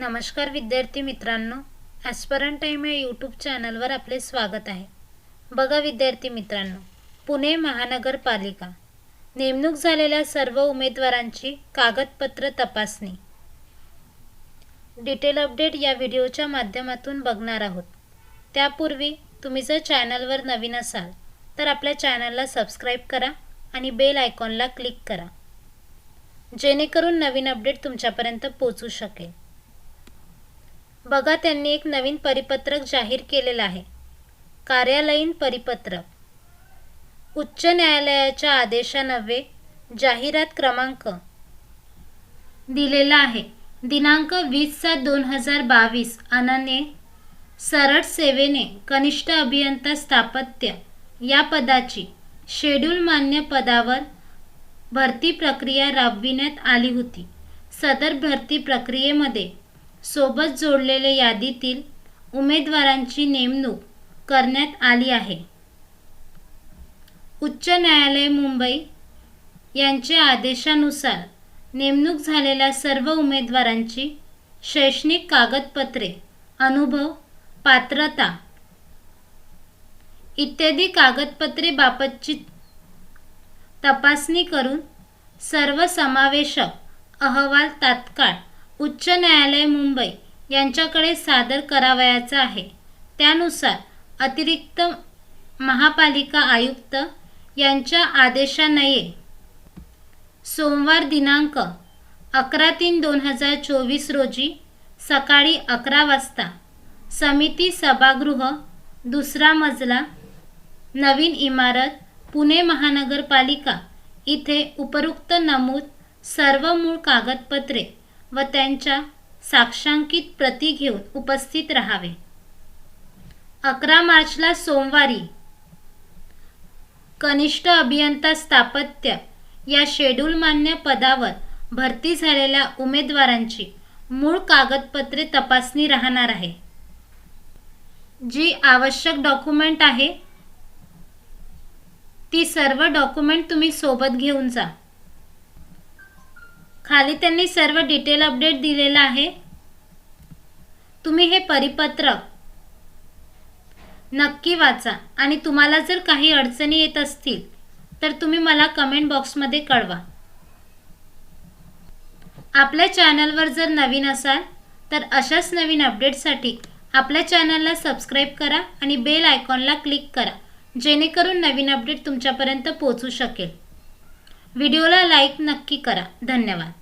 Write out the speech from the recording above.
नमस्कार विद्यार्थी मित्रांनो ॲस्परन टाईम या यूट्यूब चॅनलवर आपले स्वागत आहे. बघा विद्यार्थी मित्रांनो पुणे महानगरपालिका नेमणूक झालेल्या सर्व उमेदवारांची कागदपत्र तपासणी. डिटेल अपडेट या व्हिडिओच्या माध्यमातून बघणार आहोत. त्यापूर्वी तुम्ही जर चॅनलवर नवीन असाल तर आपल्या चॅनलला सबस्क्राईब करा आणि बेल आयकॉनला क्लिक करा. जेणेकरून नवीन अपडेट तुमच्यापर्यंत पोचू शकेल. बघा त्यांनी एक नवीन परिपत्रक जाहीर केलेलं आहे. कार्यालयीन परिपत्रक. उच्च न्यायालयाच्या आदेशानव्हे जाहिरात क्रमांक दिलेला आहे. दिनांक वीस सात दोन हजार बावीस अनाने सरळ सेवेने कनिष्ठ अभियंता स्थापत्य. या पदाची शेड्यूल मान्य पदावर भरती प्रक्रिया राबविण्यात आली होती. सदर भरती प्रक्रियेमध्ये सोबत जोडलेल्या यादीतील उमेदवारांची नेमणूक करण्यात आली आहे. उच्च न्यायालय मुंबई यांच्या आदेशानुसार नेमणूक झालेल्या सर्व उमेदवारांची शैक्षणिक कागदपत्रे अनुभव पात्रता इत्यादी कागदपत्रे बाबतची तपासणी करून सर्वसमावेशक अहवाल तात्काळ उच्च न्यायालय मुंबई यांच्याकडे सादर करावयाचा आहे. त्यानुसार अतिरिक्त महापालिका आयुक्त यांच्या आदेशान्वये सोमवार दिनांक अकरा तीन दोन हजार चोवीस रोजी सकाळी अकरा वाजता समिती सभागृह दुसरा मजला नवीन इमारत पुणे महानगरपालिका इथे उपरोक्त नमूद सर्व मूळ कागदपत्रे व त्यांच्या साक्षांकित प्रती घेऊन उपस्थित राहावे. अकरा मार्चला सोमवारी कनिष्ठ अभियंता स्थापत्य या शेड्यूल मान्य पदावर भरती झालेल्या उमेदवारांची मूळ कागदपत्रे तपासणी राहणार आहे. जी आवश्यक डॉक्युमेंट आहे ती सर्व डॉक्युमेंट तुम्ही सोबत घेऊन जा. खाली त्यांनी सर्व डिटेल अपडेट दिलेलं आहे. तुम्ही हे परिपत्रक नक्की वाचा. आणि तुम्हाला जर काही अडचणी येत असतील तर तुम्ही मला कमेंट बॉक्समध्ये कळवा. आपल्या चॅनलवर जर नवीन असाल तर अशाच नवीन अपडेटसाठी आपल्या चॅनलला सबस्क्राईब करा आणि बेल आयकॉनला क्लिक करा जेणेकरून नवीन अपडेट तुमच्यापर्यंत पोचू शकेल. व्हिडिओला लाईक नक्की करा. धन्यवाद.